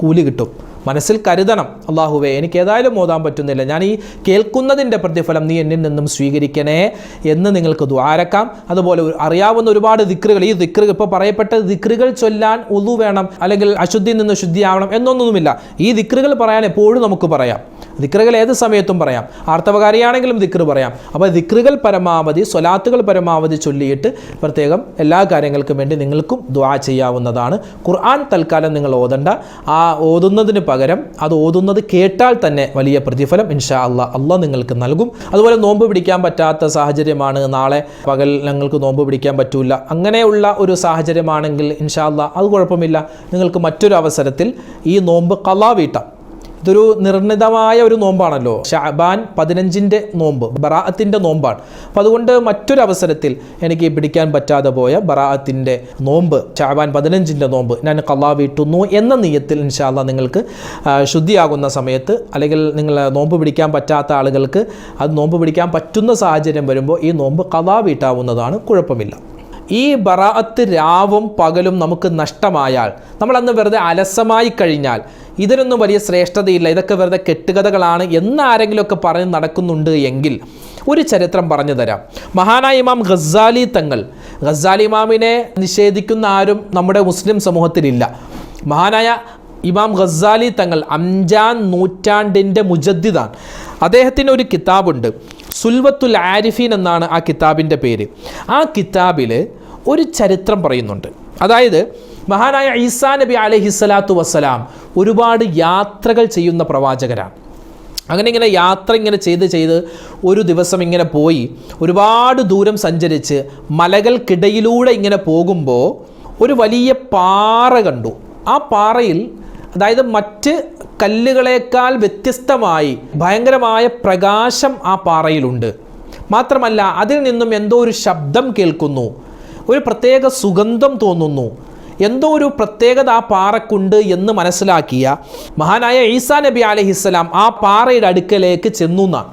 കൂലി കിട്ടും. മനസ്സിൽ കരുതണം. അള്ളാഹുവേ എനിക്ക് ഏതായാലും ഓതാൻ പറ്റുന്നില്ല. ഞാൻ ഈ കേൾക്കുന്നതിന്റെ പ്രതിഫലം നീ എന്നിൽ നിന്നും സ്വീകരിക്കണേ എന്ന് നിങ്ങൾക്ക് ദ്വാരക്കാം അതുപോലെ അറിയാവുന്ന ഒരുപാട് ദിക്റുകൾ. ഈ ദിക്റ് ഇപ്പോൾ പറയപ്പെട്ട ദിക്റുകൾ ചൊല്ലാൻ ഉളു വേണം അല്ലെങ്കിൽ അശുദ്ധിയിൽ നിന്ന് ശുദ്ധിയാവണം എന്നൊന്നുമില്ല. ഈ ദിക്റുകൾ പറയാൻ എപ്പോഴും നമുക്ക് പറയാം. ദിക്റുകൾ ഏത് സമയത്തും പറയാം. ആർത്തവകാരിയാണെങ്കിലും ദിക്റ് പറയാം. അപ്പോൾ ദിക്റുകൾ പരമാവധി സ്വലാത്തുകൾ പരമാവധി ചൊല്ലിയിട്ട് പ്രത്യേകം എല്ലാ കാര്യങ്ങൾക്കും വേണ്ടി നിങ്ങൾക്കും ദ്വാ ചെയ്യാവുന്നതാണ്. ഖുർആൻ തൽക്കാലം നിങ്ങൾ ഓതണ്ട. ആ ഓതുന്നതിന് പകരം അത് ഓതുന്നത് കേട്ടാൽ തന്നെ വലിയ പ്രതിഫലം ഇൻഷാ അള്ളാഹ് അള്ളാഹ് നിങ്ങൾക്ക് നൽകും. അതുപോലെ നോമ്പ് പിടിക്കാൻ പറ്റാത്ത സാഹചര്യമാണ്. നാളെ പകൽ ഞങ്ങൾക്ക് നോമ്പ് പിടിക്കാൻ പറ്റൂല. അങ്ങനെയുള്ള ഒരു സാഹചര്യമാണെങ്കിൽ ഇൻഷാ അള്ളാഹ് അത് കുഴപ്പമില്ല. നിങ്ങൾക്ക് മറ്റൊരു അവസരത്തിൽ ഈ നോമ്പ് കലാ വീട്ടാം. ഇതൊരു നിർണിതമായ ഒരു നോമ്പാണല്ലോ. ഷാബാൻ പതിനഞ്ചിന്റെ നോമ്പ് ബറാഅത്തിന്റെ നോമ്പാണ്. അപ്പം അതുകൊണ്ട് മറ്റൊരു അവസരത്തിൽ എനിക്ക് പിടിക്കാൻ പറ്റാതെ പോയ ബറാഅത്തിന്റെ നോമ്പ് ഷാബാൻ പതിനഞ്ചിന്റെ നോമ്പ് ഞാൻ കള്ളാ വീട്ടുന്നു എന്ന നീയത്തിൽ ഇൻഷാല്ല നിങ്ങൾക്ക് ശുദ്ധിയാകുന്ന സമയത്ത് അല്ലെങ്കിൽ നിങ്ങൾ നോമ്പ് പിടിക്കാൻ പറ്റാത്ത ആളുകൾക്ക് അത് നോമ്പ് പിടിക്കാൻ പറ്റുന്ന സാഹചര്യം വരുമ്പോൾ ഈ നോമ്പ് കള്ളാ വീട്ടാവുന്നതാണ് കുഴപ്പമില്ല. ഈ ബറാഅത്ത് രാവും പകലും നമുക്ക് നഷ്ടമായാൽ നമ്മളന്ന് വെറുതെ അലസമായി കഴിഞ്ഞാൽ ഇതിനൊന്നും വലിയ ശ്രേഷ്ഠതയില്ല. ഇതൊക്കെ വെറുതെ കെട്ടുകഥകളാണ് എന്ന് ആരെങ്കിലുമൊക്കെ പറഞ്ഞ് നടക്കുന്നുണ്ട് എങ്കിൽ ഒരു ചരിത്രം പറഞ്ഞു തരാം. മഹാനായ ഇമാം ഖസാലി തങ്ങൾ ഖസാലി ഇമാമിനെ നിഷേധിക്കുന്ന ആരും നമ്മുടെ മുസ്ലിം സമൂഹത്തിലില്ല. മഹാനായ ഇമാം ഖസാലി തങ്ങൾ അഞ്ചാം നൂറ്റാണ്ടിന്റെ മുജദ്ദിദാണ്. അദ്ദേഹത്തിന് ഒരു കിതാബുണ്ട്. സുൽവത്തുൽ ആരിഫീൻ എന്നാണ് ആ കിതാബിന്റെ പേര്. ആ കിതാബിൽ ഒരു ചരിത്രം പറയുന്നുണ്ട്. അതായത് മഹാനായ ഈസാ നബി അലഹിസ്സലാത്തു വസ്സലാം ഒരുപാട് യാത്രകൾ ചെയ്യുന്ന പ്രവാചകരാണ്. അങ്ങനെ ഇങ്ങനെ യാത്ര ഇങ്ങനെ ചെയ്ത് ചെയ്ത് ഒരു ദിവസം ഇങ്ങനെ പോയി ഒരുപാട് ദൂരം സഞ്ചരിച്ച് മലകൾക്കിടയിലൂടെ ഇങ്ങനെ പോകുമ്പോൾ ഒരു വലിയ പാറ കണ്ടു. ആ പാറയിൽ അതായത് മറ്റ് കല്ലുകളേക്കാൾ വ്യത്യസ്തമായി ഭയങ്കരമായ പ്രകാശം ആ പാറയിലുണ്ട്. മാത്രമല്ല അതിൽ നിന്നും എന്തോ ഒരു ശബ്ദം കേൾക്കുന്നു. ഒരു പ്രത്യേക സുഗന്ധം തോന്നുന്നു. എന്തോ ഒരു പ്രത്യേകത ആ പാറക്കുണ്ട് എന്ന് മനസ്സിലാക്കിയ മഹാനായ ഈസാ നബി അലഹിസ്സലാം ആ പാറയുടെ അടുക്കലേക്ക് ചെന്നു എന്നാണ്.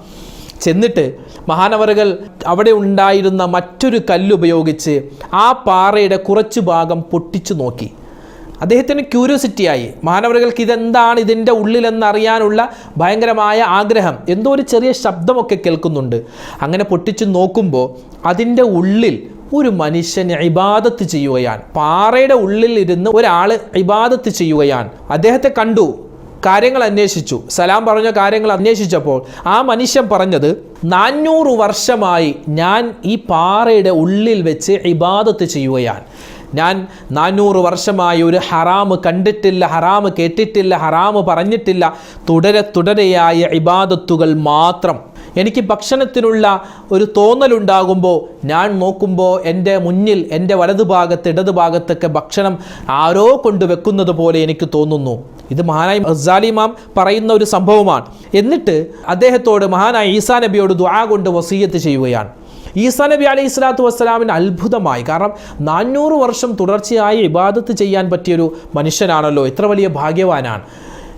ചെന്നിട്ട് മഹാനവറുകൾ അവിടെ ഉണ്ടായിരുന്ന മറ്റൊരു കല്ലുപയോഗിച്ച് ആ പാറയുടെ കുറച്ച് ഭാഗം പൊട്ടിച്ചു നോക്കി. അദ്ദേഹത്തിന് ക്യൂരിയോസിറ്റി ആയി. മാനവറുകൾക്ക് ഇതെന്താണ് ഇതിന്റെ ഉള്ളിലെന്നറിയാനുള്ള ഭയങ്കരമായ ആഗ്രഹം. എന്തോ ഒരു ചെറിയ ശബ്ദമൊക്കെ കേൾക്കുന്നുണ്ട്. അങ്ങനെ പൊട്ടിച്ചു നോക്കുമ്പോൾ അതിന്റെ ഉള്ളിൽ ഒരു മനുഷ്യൻ ഇബാദത്ത് ചെയ്യുകയാണ്. പാറയുടെ ഉള്ളിൽ ഇരുന്ന് ഒരാൾ ഇബാദത്ത് ചെയ്യുകയാണ്. അദ്ദേഹത്തെ കണ്ടു കാര്യങ്ങൾ അന്വേഷിച്ചു. സലാം പറഞ്ഞ കാര്യങ്ങൾ അന്വേഷിച്ചപ്പോൾ ആ മനുഷ്യൻ പറഞ്ഞത് നാനൂറ് വർഷമായി ഞാൻ ഈ പാറയുടെ ഉള്ളിൽ വെച്ച് ഇബാദത്ത് ചെയ്യുകയാണ്. ഞാൻ നാനൂറ് വർഷമായി ഒരു ഹറാമ് കണ്ടിട്ടില്ല ഹറാമ് കേട്ടിട്ടില്ല ഹറാമ് പറഞ്ഞിട്ടില്ല. തുടരെ തുടരെയായ ഇബാദത്തുകൾ മാത്രം എനിക്ക് ഭക്ഷണത്തിനുള്ള ഒരു തോന്നലുണ്ടാകുമ്പോൾ ഞാൻ നോക്കുമ്പോൾ എന്റെ മുന്നിൽ എന്റെ വലതുഭാഗത്ത് ഇടതുഭാഗത്തൊക്കെ ഭക്ഷണം ആരോ കൊണ്ട് വെക്കുന്നത് പോലെ എനിക്ക് തോന്നുന്നു. ഇത് മഹാനായി അസാലിമാം പറയുന്ന ഒരു സംഭവമാണ്. എന്നിട്ട് അദ്ദേഹത്തോട് മഹാനായ ഈസാ നബിയോട് ദുആ കൊണ്ട് വസീയത്ത് ചെയ്യുകയാണ്. ഈസാ നബി അലൈഹി സ്വലാത്തു വസ്സലാമിന് അത്ഭുതമായി. കാരണം നാനൂറ് വർഷം തുടർച്ചയായി ഇബാദത്ത് ചെയ്യാൻ പറ്റിയൊരു മനുഷ്യനാണല്ലോ. ഇത്ര വലിയ ഭാഗ്യവാനാണ്.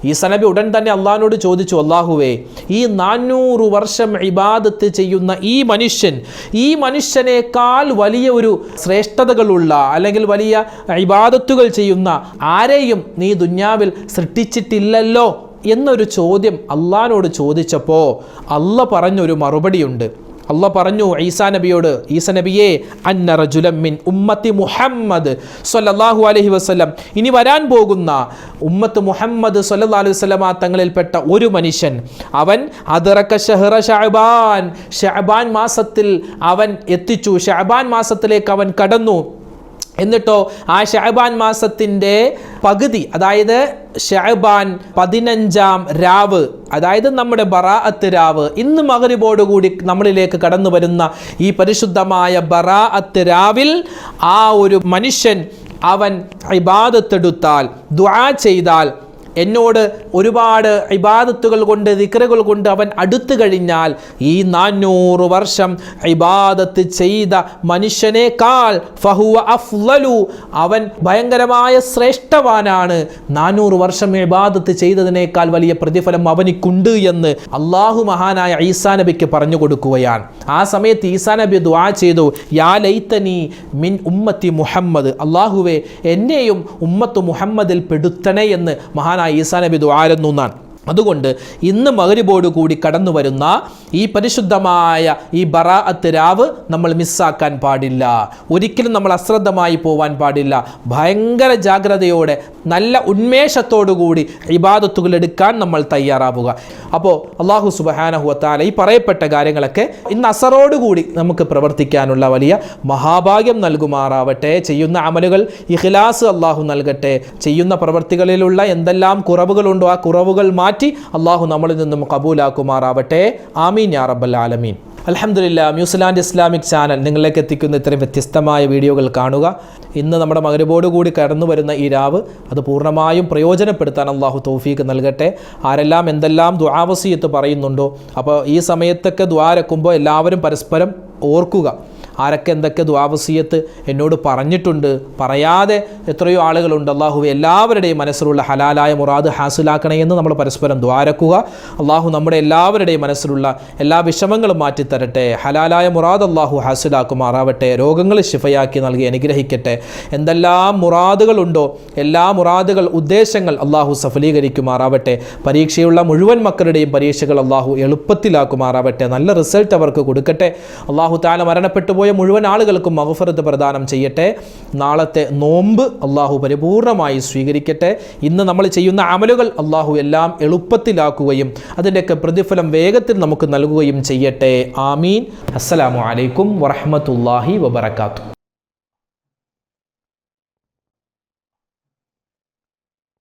ഈസാ സനബി ഉടൻ തന്നെ അള്ളാഹിനോട് ചോദിച്ചു അള്ളാഹുവേ ഈ നാനൂറ് വർഷം ഇബാദത്ത് ചെയ്യുന്ന ഈ മനുഷ്യൻ ഈ മനുഷ്യനേക്കാൾ വലിയ ഒരു ശ്രേഷ്ഠതകളുള്ള അല്ലെങ്കിൽ വലിയ ഇബാദത്തുകൾ ചെയ്യുന്ന ആരെയും നീ ദുന്യാവിൽ സൃഷ്ടിച്ചിട്ടില്ലല്ലോ? എന്നൊരു ചോദ്യം അള്ളഹാനോട് ചോദിച്ചപ്പോൾ അല്ല പറഞ്ഞൊരു മറുപടിയുണ്ട്. അള്ള പറഞ്ഞു ഈസാ നബിയോട് ഈസ നബിയെ അന്ന റജുലമ്മിൻ മിൻ ഉമ്മത്തി മുഹമ്മദ് സൊല്ലാഹു അലഹി വസ്ലം ഇനി വരാൻ പോകുന്ന ഉമ്മത്ത് മുഹമ്മദ് സൊല്ലാ അലൈഹി വസല്ലമ തങ്ങളിൽപ്പെട്ട ഒരു മനുഷ്യൻ അവൻ അതിറക്ക ഷഹ്റ ഷഅബാൻ. ഷഅബാൻ മാസത്തിൽ അവൻ എത്തിച്ചു. ഷഅബാൻ മാസത്തിലേക്ക് അവൻ കടന്നു. എന്നിട്ടോ ആ ഷഹബാൻ മാസത്തിന്റെ പകുതി അതായത് ഷഹബാൻ പതിനഞ്ചാം രാവ് അതായത് നമ്മുടെ ബറാഅത്ത് രാവ് ഇന്ന് മകരിബോടുകൂടി നമ്മളിലേക്ക് കടന്നു വരുന്ന ഈ പരിശുദ്ധമായ ബറാഅത്ത് രാവിൽ ആ ഒരു മനുഷ്യൻ അവൻ ഇബാദത്തെടുത്താൽ ദുആ ചെയ്താൽ എന്നോട് ഒരുപാട് ഇബാദത്തുകൾ കൊണ്ട് ദിക്റുകൾ കൊണ്ട് അവൻ അടുത്തു കഴിഞ്ഞാൽ ഈ നാനൂറ് വർഷം ഇബാദത്ത് ചെയ്ത മനുഷ്യനേക്കാൾ ഫഹുവ അഫ്ലലു അവൻ ഭയങ്കരമായ ശ്രേഷ്ഠവാനാണ്. നാനൂറ് വർഷം ഇബാദത്ത് ചെയ്തതിനേക്കാൾ വലിയ പ്രതിഫലം അവനിക്കുണ്ട് എന്ന് അള്ളാഹു മഹാനായ ഈസാ നബിക്ക് പറഞ്ഞു കൊടുക്കുകയാണ്. ആ സമയത്ത് ഈസാ നബി ദുആ ചെയ്തു യാ ലൈത്തനി മിൻ ഉമ്മത്തി മുഹമ്മദ് അള്ളാഹുവെ എന്നെയും ഉമ്മത്ത് മുഹമ്മദിൽ പെടുത്തണേ എന്ന് മഹാനായ ഈസാ നബി എന്നാണ് അതുകൊണ്ട് ഇന്ന് മകരുബോട് കൂടി കടന്നു വരുന്ന ഈ പരിശുദ്ധമായ ഈ ബറാഅത്ത് രാവ് നമ്മൾ മിസ്സാക്കാൻ പാടില്ല. ഒരിക്കലും നമ്മൾ അശ്രദ്ധമായി പോവാൻ പാടില്ല. ഭയങ്കര ജാഗ്രതയോടെ നല്ല ഉന്മേഷത്തോടുകൂടി ഇബാദത്തുകൾ എടുക്കാൻ നമ്മൾ തയ്യാറാവുക. അപ്പോൾ അള്ളാഹു സുബഹാനഹുവത്താല ഈ പറയപ്പെട്ട കാര്യങ്ങളൊക്കെ ഇന്ന് അസറോടുകൂടി നമുക്ക് പ്രവർത്തിക്കാനുള്ള വലിയ മഹാഭാഗ്യം നൽകുമാറാവട്ടെ. ചെയ്യുന്ന അമലുകൾ ഇഖ്ലാസ് അള്ളാഹു നൽകട്ടെ. ചെയ്യുന്ന പ്രവർത്തികളിലുള്ള എന്തെല്ലാം കുറവുകളുണ്ടോ ആ കുറവുകൾ മാറ്റി അള്ളാഹു നമ്മളിൽ നിന്നും കബൂലാക്കുമാറാവട്ടെ. ആമീൻ യാ റബ്ബൽ ആലമീൻ. അലഹമില്ല ന്യൂസിലാൻഡ് ഇസ്ലാമിക് ചാനൽ നിങ്ങളിലേക്ക് എത്തിക്കുന്ന ഇത്തരം വ്യത്യസ്തമായ വീഡിയോകൾ കാണുക. ഇന്ന് നമ്മുടെ മകരബോട് കൂടി കടന്നു വരുന്ന ഈ രാവ് അത് പൂർണമായും പ്രയോജനപ്പെടുത്താൻ അള്ളാഹു തൗഫീക്ക് നൽകട്ടെ. ആരെല്ലാം എന്തെല്ലാം ദ്വാവസീയത്ത് പറയുന്നുണ്ടോ അപ്പോൾ ഈ സമയത്തൊക്കെ ദ്വാരക്കുമ്പോൾ എല്ലാവരും പരസ്പരം ഓർക്കുക. ആരൊക്കെ എന്തൊക്കെ ദ്വാവസീയത്ത് എന്നോട് പറഞ്ഞിട്ടുണ്ട് പറയാതെ എത്രയോ ആളുകളുണ്ട്. അള്ളാഹു എല്ലാവരുടെയും മനസ്സിലുള്ള ഹലാലായ മുറാദ് ഹാസിലാക്കണേ എന്ന് നമ്മൾ പരസ്പരം ദ്വാരക്കുക അള്ളാഹു നമ്മുടെ എല്ലാവരുടെയും മനസ്സിലുള്ള എല്ലാ വിഷമങ്ങളും മാറ്റിത്തരട്ടെ. ഹലാലായ മുറാദ് അള്ളാഹു ഹാസിലാക്കുമാറാവട്ടെ. രോഗങ്ങൾ ശിഫയാക്കി നൽകി അനുഗ്രഹിക്കട്ടെ. എന്തെല്ലാം മുറാദുകളുണ്ടോ എല്ലാ മുറാദുകൾ ഉദ്ദേശങ്ങൾ അള്ളാഹു സഫലീകരിക്കുമാറാവട്ടെ. പരീക്ഷയുള്ള മുഴുവൻ മക്കളുടെയും പരീക്ഷകൾ അള്ളാഹു എളുപ്പത്തിലാക്കുമാറാവട്ടെ. നല്ല റിസൾട്ട് അവർക്ക് കൊടുക്കട്ടെ. അള്ളാഹു താല മരണപ്പെട്ടു പോയ മുഴുവൻ ആളുകൾക്കും മഹഫറത്ത് പ്രദാനം ചെയ്യട്ടെ. നാളത്തെ നോമ്പ് അള്ളാഹു പരിപൂർണമായി സ്വീകരിക്കട്ടെ. ഇന്ന് നമ്മൾ ചെയ്യുന്ന അമലുകൾ അള്ളാഹു എല്ലാം എളുപ്പത്തിലാക്കുകയും അതിന്റെയൊക്കെ പ്രതിഫലം വേഗത്തിൽ നമുക്ക് നൽകുകയും ചെയ്യട്ടെ. ആമീൻ. അസ്സലാമു അലൈക്കും വറഹമത്തല്ലാഹി വബർക്കാത്തു